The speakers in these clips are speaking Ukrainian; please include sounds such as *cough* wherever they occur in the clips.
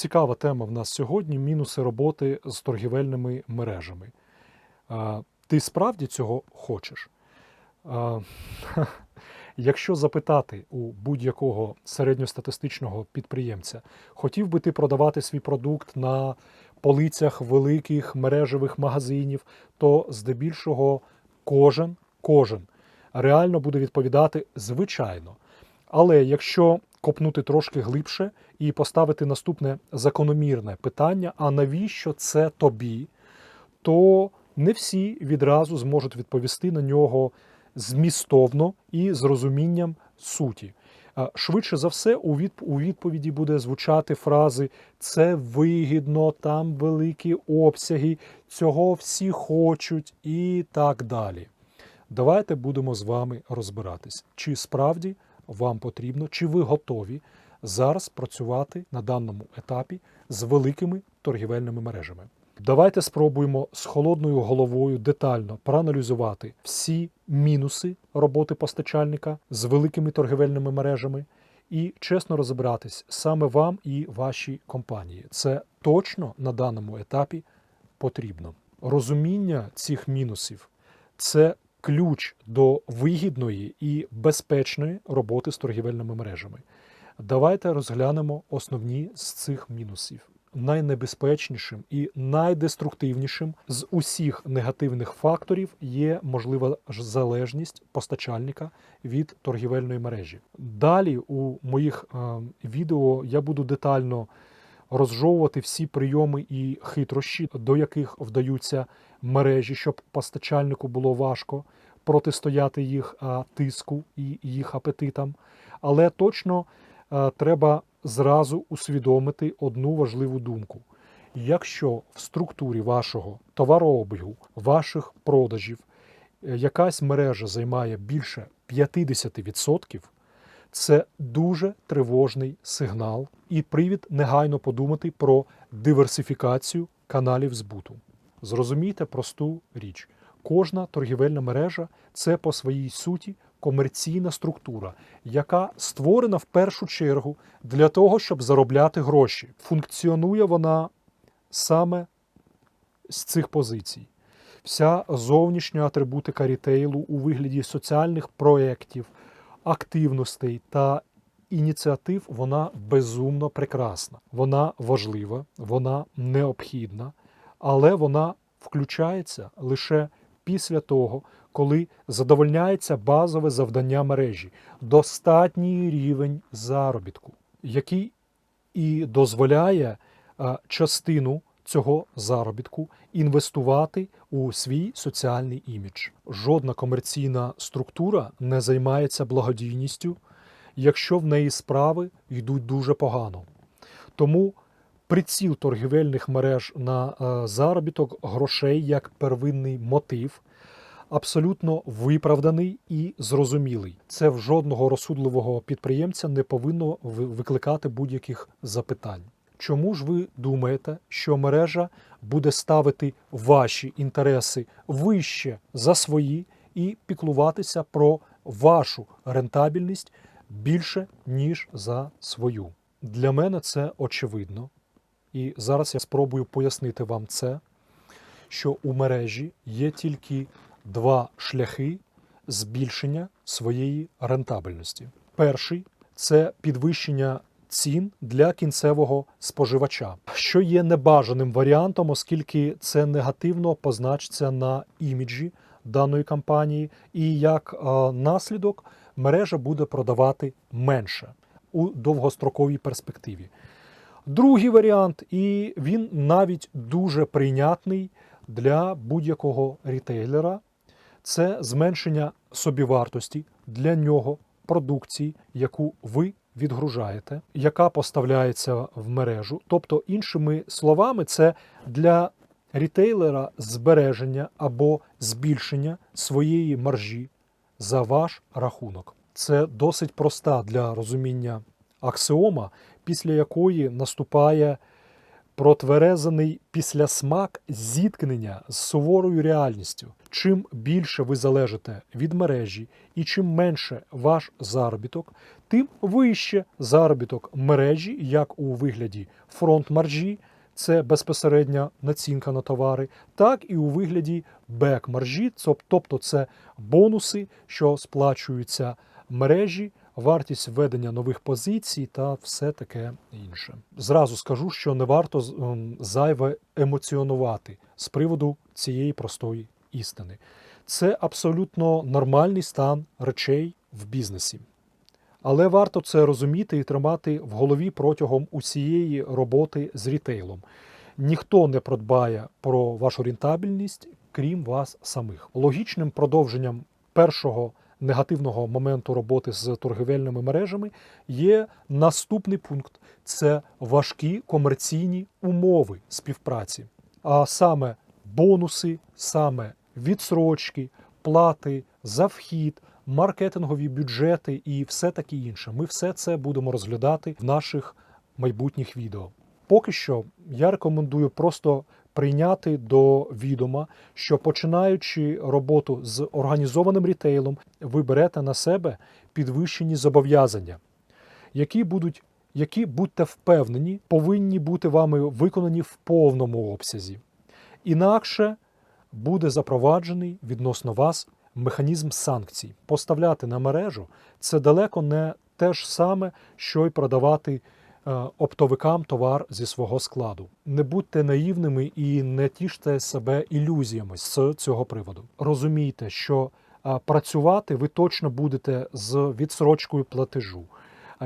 Цікава тема в нас сьогодні мінуси роботи з торгівельними мережами. Ти справді цього хочеш? *laughs* Якщо запитати у будь-якого середньостатистичного підприємця, хотів би ти продавати свій продукт на полицях великих мережевих магазинів, то здебільшого кожен, кожен реально буде відповідати звичайно. Але якщо копнути трошки глибше і поставити наступне закономірне питання: а навіщо це тобі? то не всі відразу зможуть відповісти на нього змістовно і з розумінням суті. Швидше за все, у відп- у відповіді буде звучати фрази це вигідно, там великі обсяги, цього всі хочуть і так далі. Давайте будемо з вами розбиратись, чи справді вам потрібно, чи ви готові зараз працювати на даному етапі з великими торгівельними мережами. Давайте спробуємо з холодною головою детально проаналізувати всі мінуси роботи постачальника з великими торгівельними мережами і чесно розібратись саме вам і вашій компанії. Це точно на даному етапі потрібно. Розуміння цих мінусів це ключ до вигідної і безпечної роботи з торгівельними мережами. Давайте розглянемо основні з цих мінусів. Найнебезпечнішим і найдеструктивнішим з усіх негативних факторів є можлива залежність постачальника від торгівельної мережі. Далі у моїх е, відео я буду детально розжовувати всі прийоми і хитрощі, до яких вдаються мережі, щоб постачальнику було важко протистояти їх тиску і їх апетитам. Але точно треба зразу усвідомити одну важливу думку. Якщо в структурі вашого товарообігу, ваших продажів е, якась мережа займає більше 50%, це дуже тривожний сигнал і привід негайно подумати про диверсифікацію каналів збуту. Зрозумійте просту річ: кожна торгівельна мережа це по своїй суті комерційна структура, яка створена в першу чергу для того, щоб заробляти гроші. Функціонує вона саме з цих позицій. Вся зовнішня атрибутика рітейлу у вигляді соціальних проєктів, активностей та ініціатив вона безумно прекрасна. Вона важлива, вона необхідна, але вона включається лише після того, коли задовольняється базове завдання мережі, достатній рівень заробітку, який і дозволяє частину цього заробітку інвестувати у свій соціальний імідж. Жодна комерційна структура не займається благодійністю, якщо в неї справи йдуть дуже погано. Тому приціл торгівельних мереж на е, заробіток грошей як первинний мотив абсолютно виправданий і зрозумілий. Це в жодного розсудливого підприємця не повинно викликати будь-яких запитань. Чому ж ви думаєте, що мережа буде ставити ваші інтереси вище за свої і піклуватися про вашу рентабельність більше, ніж за свою? Для мене це очевидно. І зараз я спробую пояснити вам це, що у мережі є тільки два шляхи збільшення своєї рентабельності. Перший це підвищення цін для кінцевого споживача, що є небажаним варіантом, оскільки це негативно позначиться на іміджі даної компанії, і як е, наслідок мережа буде продавати менше у довгостроковій перспективі. Другий варіант, і він навіть дуже прийнятний для будь-якого рітейлера, це зменшення собівартості для нього продукції, яку ви відгружаєте, яка поставляється в мережу. Тобто, іншими словами, це для рітейлера збереження або збільшення своєї маржі за ваш рахунок. Це досить проста для розуміння аксіома, після якої наступає протверезаний післясмак зіткнення з суворою реальністю. Чим більше ви залежите від мережі і чим менше ваш заробіток, тим вище заробіток мережі, як у вигляді фронт-маржі, це безпосередня націнка на товари, так і у вигляді бек-маржі, тобто це бонуси, що сплачуються мережі, вартість введення нових позицій та все таке інше. Зразу скажу, що не варто ем, зайве емоціонувати з приводу цієї простої істини. Це абсолютно нормальний стан речей в бізнесі. Але варто це розуміти і тримати в голові протягом усієї роботи з рітейлом. Ніхто не продбає про вашу рентабельність, крім вас самих. Логічним продовженням першого негативного моменту роботи з торгівельними мережами є наступний пункт: це важкі комерційні умови співпраці, а саме бонуси, саме відсрочки, плати за вхід, маркетингові бюджети і все таке інше. Ми все це будемо розглядати в наших майбутніх відео. Поки що я рекомендую просто прийняти до відома, що починаючи роботу з організованим рітейлом, ви берете на себе підвищені зобов'язання, які будуть, які будьте впевнені, повинні бути вами виконані в повному обсязі. Інакше буде запроваджений відносно вас механізм санкцій. Поставляти на мережу це далеко не те ж саме, що й продавати оптовикам товар зі свого складу. Не будьте наївними і не тіште себе ілюзіями з цього приводу. Розумійте, що е, працювати ви точно будете з відсрочкою платежу.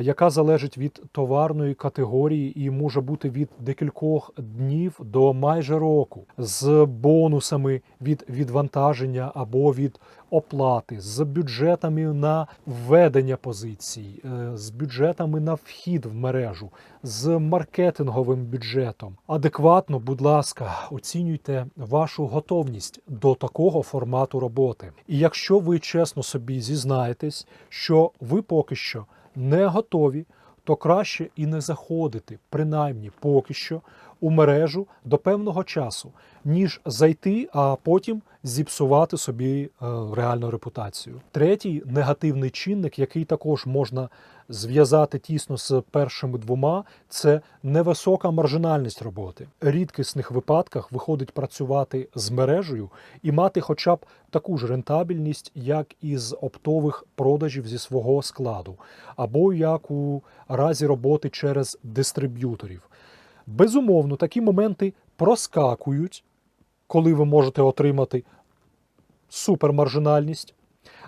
Яка залежить від товарної категорії і може бути від декількох днів до майже року, з бонусами від відвантаження або від оплати, з бюджетами на введення позицій, е, з бюджетами на вхід в мережу, з маркетинговим бюджетом. Адекватно, будь ласка, оцінюйте вашу готовність до такого формату роботи. І якщо ви чесно собі зізнаєтесь, що ви поки що не готові, то краще і не заходити, принаймні поки що, у мережу до певного часу, ніж зайти, а потім зіпсувати собі е, реальну репутацію. Третій негативний чинник, який також можна зв'язати тісно з першими двома, це невисока маржинальність роботи. Рідкісних випадках виходить працювати з мережею і мати хоча б таку ж рентабельність, як із оптових продажів зі свого складу, або як у разі роботи через дистриб'юторів. Безумовно, такі моменти проскакують, коли ви можете отримати супермаржинальність,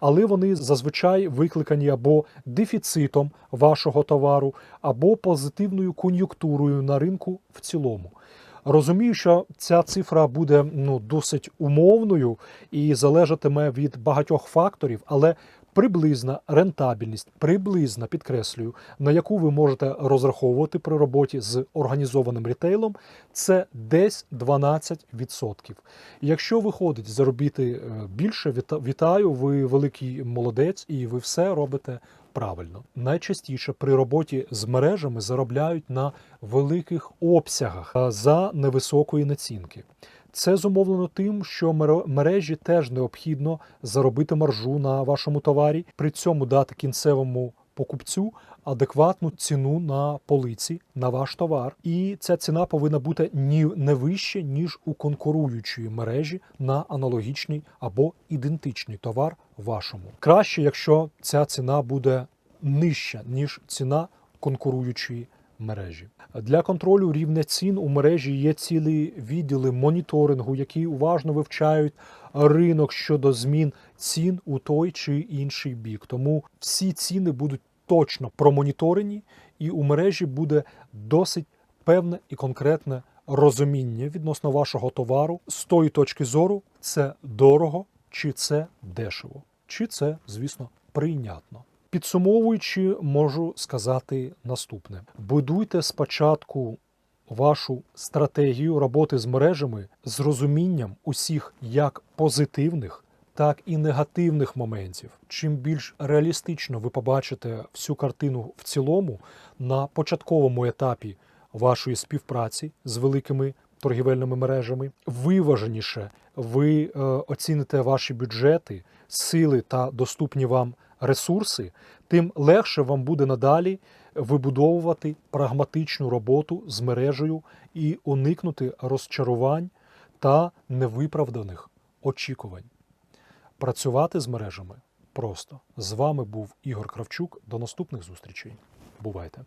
але вони зазвичай викликані або дефіцитом вашого товару, або позитивною кон'юнктурою на ринку в цілому. Розумію, що ця цифра буде ну, досить умовною і залежатиме від багатьох факторів, але приблизна рентабельність, приблизна підкреслюю, на яку ви можете розраховувати при роботі з організованим рітейлом, це десь 12%. Якщо виходить заробити е, більше, віта- вітаю, ви великий молодець і ви все робите правильно. Найчастіше при роботі з мережами заробляють на великих обсягах за невисокої націнки. Це зумовлено тим, що мережі теж необхідно заробити маржу на вашому товарі, при цьому дати кінцевому покупцю адекватну ціну на полиці на ваш товар. І ця ціна повинна бути ні не вище, ніж у конкуруючої мережі на аналогічний або ідентичний товар вашому. Краще, якщо ця ціна буде нижча, ніж ціна конкуруючої мережі. Для контролю рівня цін у мережі є цілі відділи моніторингу, які уважно вивчають ринок щодо змін цін у той чи інший бік. Тому всі ціни будуть точно промоніторені, і у мережі буде досить певне і конкретне розуміння відносно вашого товару з тої точки зору, це дорого чи це дешево, чи це, звісно, прийнятно. Підсумовуючи, можу сказати наступне: будуйте спочатку вашу стратегію роботи з мережами з розумінням усіх як позитивних, так і негативних моментів. Чим більш реалістично ви побачите всю картину в цілому на початковому етапі вашої співпраці з великими торгівельними мережами, виваженіше ви е, оціните ваші бюджети, сили та доступні вам ресурси, тим легше вам буде надалі вибудовувати прагматичну роботу з мережею і уникнути розчарувань та невиправданих очікувань. Працювати з мережами просто. З вами був Ігор Кравчук. До наступних зустрічей. Бувайте!